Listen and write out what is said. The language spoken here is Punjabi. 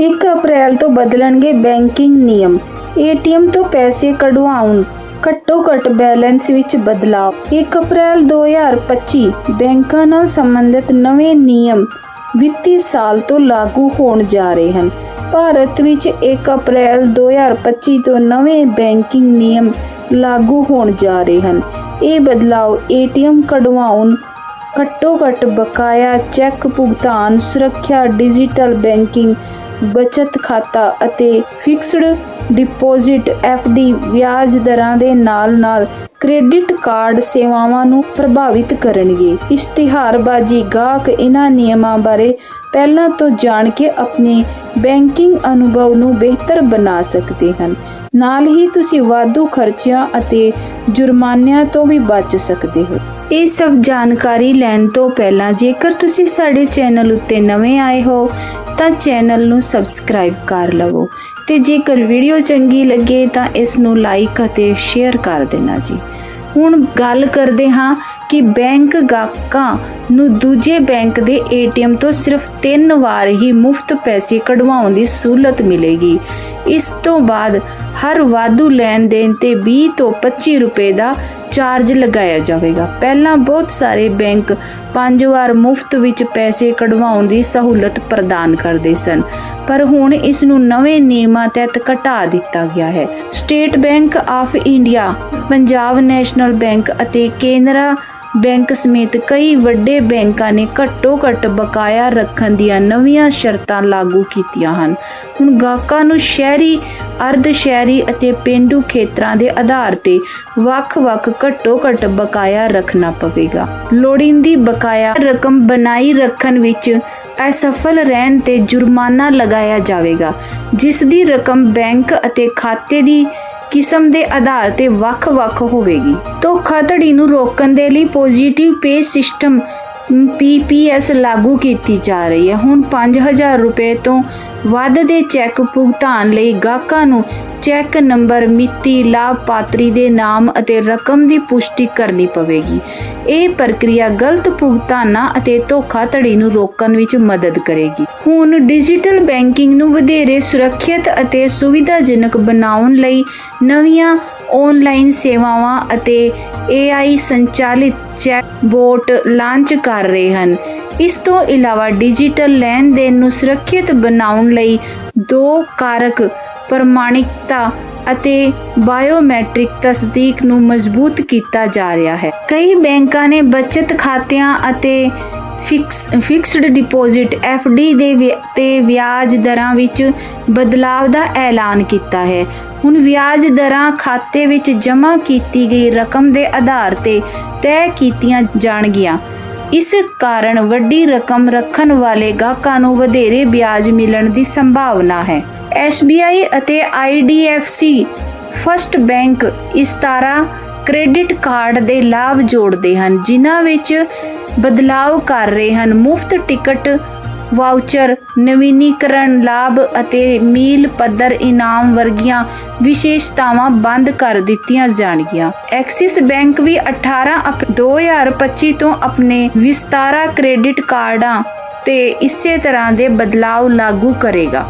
1 ਅਪ੍ਰੈਲ ਤੋਂ ਬਦਲਣਗੇ ਬੈਂਕਿੰਗ ਨਿਯਮ। ਏਟੀਐਮ ਤੋਂ ਪੈਸੇ ਕਢਵਾਉਣ। ਘੱਟੋ ਘੱਟ ਬੈਲੈਂਸ ਵਿੱਚ ਬਦਲਾਅ। 1 ਅਪ੍ਰੈਲ 2025 ਬੈਂਕਾਂ ਨਾਲ ਸੰਬੰਧਿਤ ਨਵੇਂ ਨਿਯਮ ਵਿੱਤੀ ਸਾਲ ਤੋਂ ਲਾਗੂ ਹੋਣ ਜਾ ਰਹੇ ਹਨ। ਭਾਰਤ ਵਿੱਚ 1 ਅਪ੍ਰੈਲ 2025 ਤੋਂ ਨਵੇਂ ਬੈਂਕਿੰਗ ਨਿਯਮ ਲਾਗੂ ਹੋਣ ਜਾ ਰਹੇ ਹਨ। ਇਹ ਬਦਲਾਅ ਏਟੀਐਮ ਕਢਵਾਉਣ ਘੱਟੋ ਘੱਟ ਬਕਾਇਆ ਚੈੱਕ ਭੁਗਤਾਨ, ਸੁਰੱਖਿਆ, ਡਿਜੀਟਲ ਬੈਂਕਿੰਗ ਬਚਤ ਖਾਤਾ ਅਤੇ ਫਿਕਸਡ ਡਿਪੋਜ਼ਿਟ ਡੀ ਵਿਆਜ ਦਰਾਂ ਦੇ ਨਾਲ-ਨਾਲ ਕ੍ਰੈਡਿਟ ਕਾਰਡ ਸੇਵਾਵਾਂ ਨੂੰ ਪ੍ਰਭਾਵਿਤ ਕਰਨਗੇ। ਇਸ਼ਤਿਹਾਰਬਾਜ਼ੀ ਗਾਹਕ ਇਹਨਾਂ ਨਿਯਮਾਂ ਬਾਰੇ ਪਹਿਲਾਂ ਤੋਂ ਜਾਣ ਕੇ ਆਪਣੇ ਬੈਂਕਿੰਗ ਅਨੁਭਵ ਨੂੰ ਬਿਹਤਰ ਬਣਾ ਸਕਦੇ ਹਨ। ਨਾਲ ਹੀ ਤੁਸੀਂ ਵਾਧੂ ਖਰਚਿਆਂ ਅਤੇ ਜੁਰਮਾਨਿਆਂ ਤੋਂ ਵੀ ਬਚ ਸਕਦੇ ਹੋ। ਇਹ ਸਭ ਜਾਣਕਾਰੀ ਲੈਣ ਤੋਂ ਪਹਿਲਾਂ ਜੇਕਰ ਤੁਸੀਂ ਸਾਡੇ ਚੈਨਲ ਉੱਤੇ ਨਵੇਂ ਆਏ ਹੋ ਤਾਂ ਚੈਨਲ ਨੂੰ ਸਬਸਕ੍ਰਾਈਬ ਕਰ ਲਵੋ ਤੇ ਜੇਕਰ ਵੀਡੀਓ ਚੰਗੀ ਲੱਗੇ ਤਾਂ ਇਸ ਨੂੰ ਲਾਈਕ ਅਤੇ ਸ਼ੇਅਰ ਕਰ ਦੇਣਾ ਜੀ। ਹੁਣ ਗੱਲ ਕਰਦੇ ਹਾਂ ਕਿ ਬੈਂਕ ਗਾਹਕਾਂ ਨੂੰ ਦੂਜੇ ਬੈਂਕ ਦੇ ਏਟੀਐਮ ਤੋਂ ਸਿਰਫ 3 ਵਾਰ ਹੀ ਮੁਫਤ ਪੈਸੇ ਕਢਵਾਉਣ ਦੀ ਸਹੂਲਤ ਮਿਲੇਗੀ। ਇਸ ਤੋਂ ਬਾਅਦ ਹਰ ਵਾਧੂ ਲੈਣ ਦੇਣ ਤੇ 20 ਤੋਂ 25 ਰੁਪਏ ਦਾ ਚਾਰਜ ਲਗਾਇਆ ਜਾਵੇਗਾ। ਪਹਿਲਾਂ ਬਹੁਤ ਸਾਰੇ ਬੈਂਕ ਪੰਜ ਵਾਰ ਮੁਫਤ ਵਿੱਚ ਪੈਸੇ ਕਢਵਾਉਣ ਦੀ ਸਹੂਲਤ ਪ੍ਰਦਾਨ ਕਰਦੇ ਸਨ, ਪਰ ਹੁਣ ਇਸ ਨੂੰ ਨਵੇਂ ਨਿਯਮਾਂ ਤਹਿਤ ਘਟਾ ਦਿੱਤਾ ਗਿਆ ਹੈ। State Bank of India, Punjab National Bank ਅਤੇ ਕੇਨਰਾ ਬੈਂਕ ਸਮੇਤ ਕਈ ਵੱਡੇ ਬੈਂਕਾਂ ਨੇ ਘੱਟੋ ਘੱਟ ਬਕਾਇਆ ਰੱਖਣ ਦੀਆਂ ਨਵੀਆਂ ਸ਼ਰਤਾਂ ਲਾਗੂ ਕੀਤੀਆਂ ਹਨ। ਹੁਣ ਗਾਹਕਾਂ ਨੂੰ ਸ਼ਹਿਰੀ ਅਰਧ ਸ਼ਹਿਰੀ ਅਤੇ ਪਿੰਡੂ ਖੇਤਰਾਂ ਦੇ ਆਧਾਰ ਤੇ ਵੱਖ-ਵੱਖ ਘੱਟੋ ਘੱਟ ਬਕਾਇਆ ਰੱਖਣਾ ਪਵੇਗਾ। ਲੋੜੀਂਦੀ ਬਕਾਇਆ ਰਕਮ ਬਣਾਈ ਰੱਖਣ ਵਿੱਚ ਅਸਫਲ ਰਹਿਣ ਤੇ ਜੁਰਮਾਨਾ ਲਗਾਇਆ ਜਾਵੇਗਾ, ਜਿਸ ਦੀ ਰਕਮ ਬੈਂਕ ਅਤੇ ਖਾਤੇ ਦੀ ਕਿਸਮ ਦੇ ਆਧਾਰ ਤੇ ਵੱਖ-ਵੱਖ ਹੋਵੇਗੀ। ਧੋਖਾਧੜੀ ਨੂੰ ਰੋਕਣ ਦੇ ਲਈ ਪੋਜ਼ਿਟਿਵ ਪੇ ਸਿਸਟਮ ਪੀਪੀਐਸ ਲਾਗੂ ਕੀਤੀ ਜਾ ਰਹੀ ਹੈ। ਹੁਣ 5000 ਰੁਪਏ ਤੋਂ ਵੱਧ ਦੇ ਚੈੱਕ ਭੁਗਤਾਨ ਲਈ ਗਾਹਕਾਂ ਨੂੰ ਚੈੱਕ ਨੰਬਰ, ਮਿਤੀ, ਲਾਭਪਾਤਰੀ ਦੇ ਨਾਮ ਅਤੇ ਰਕਮ ਦੀ ਪੁਸ਼ਟੀ ਕਰਨੀ ਪਵੇਗੀ। ਇਹ ਪ੍ਰਕਿਰਿਆ ਗਲਤ ਭੁਗਤਾਨਾਂ ਅਤੇ ਧੋਖਾਧੜੀ ਨੂੰ ਰੋਕਣ ਵਿੱਚ ਮਦਦ ਕਰੇਗੀ। ਹੁਣ ਡਿਜੀਟਲ ਬੈਂਕਿੰਗ ਨੂੰ ਵਧੇਰੇ ਸੁਰੱਖਿਅਤ ਅਤੇ ਸੁਵਿਧਾਜਨਕ ਬਣਾਉਣ ਲਈ ਨਵੀਆਂ ਆਨਲਾਈਨ ਸੇਵਾਵਾਂ ਅਤੇ AI ਸੰਚਾਲਿਤ ਚੈਟਬੋਟ ਲਾਂਚ ਕਰ ਰਹੇ ਹਨ। ਇਸ ਤੋਂ ਇਲਾਵਾ ਡਿਜੀਟਲ ਲੈਣ ਦੇਣ ਨੂੰ ਸੁਰੱਖਿਅਤ ਬਣਾਉਣ ਲਈ ਦੋ ਕਾਰਕ ਪ੍ਰਮਾਣਿਕਤਾ ਅਤੇ ਬਾਇਓਮੈਟ੍ਰਿਕ ਤਸਦੀਕ ਨੂੰ ਮਜ਼ਬੂਤ ਕੀਤਾ ਜਾ ਰਿਹਾ ਹੈ। ਕਈ ਬੈਂਕਾਂ ਨੇ ਬਚਤ ਖਾਤਿਆਂ ਅਤੇ ਫਿਕਸਡ ਡਿਪੋਜ਼ਿਟ ਡੀ ਦੇ ਵਿ- ਤੇ ਵਿਆਜ ਦਰਾਂ ਵਿੱਚ ਬਦਲਾਵ ਦਾ ਐਲਾਨ ਕੀਤਾ ਹੈ। ਹੁਣ ਵਿਆਜ ਦਰਾਂ ਖਾਤੇ ਵਿੱਚ ਜਮ੍ਹਾਂ ਕੀਤੀ ਗਈ ਰਕਮ ਦੇ ਆਧਾਰ ਤੇ ਤੈਅ ਕੀਤੀਆਂ ਜਾਣਗੀਆਂ। ਇਸ ਕਾਰਨ ਵੱਡੀ ਰਕਮ ਰੱਖਣ ਵਾਲੇ ਗਾਹਕਾਂ ਨੂੰ ਵਧੇਰੇ ਵਿਆਜ ਮਿਲਣ ਦੀ ਸੰਭਾਵਨਾ ਹੈ। SBI ਅਤੇ IDFC ਫਸਟ ਬੈਂਕ ਇਸ ਇਸਤਾਰਾ ਕ੍ਰੈਡਿਟ ਕਾਰਡ ਦੇ ਲਾਭ ਜੋੜਦੇ ਹਨ, ਜਿਨ੍ਹਾਂ ਵਿੱਚ ਬਦਲਾਅ ਕਰ ਰਹੇ ਹਨ। ਮੁਫਤ ਟਿਕਟ, ਵਾਊਚਰ, ਨਵੀਨੀਕਰਨ ਲਾਭ ਅਤੇ ਮੀਲ ਪੱਧਰ ਇਨਾਮ ਵਰਗੀਆਂ ਵਿਸ਼ੇਸ਼ਤਾਵਾਂ ਬੰਦ ਕਰ ਦਿੱਤੀਆਂ ਜਾਣਗੀਆਂ। ਐਕਸਿਸ ਬੈਂਕ ਵੀ 18 ਅਪ- 2025 ਤੋਂ ਆਪਣੇ ਵਿਸਤਾਰਾ ਕ੍ਰੈਡਿਟ ਕਾਰਡਾਂ ਤੇ ਇਸੇ ਤਰ੍ਹਾਂ ਦੇ ਬਦਲਾਅ ਲਾਗੂ ਕਰੇਗਾ।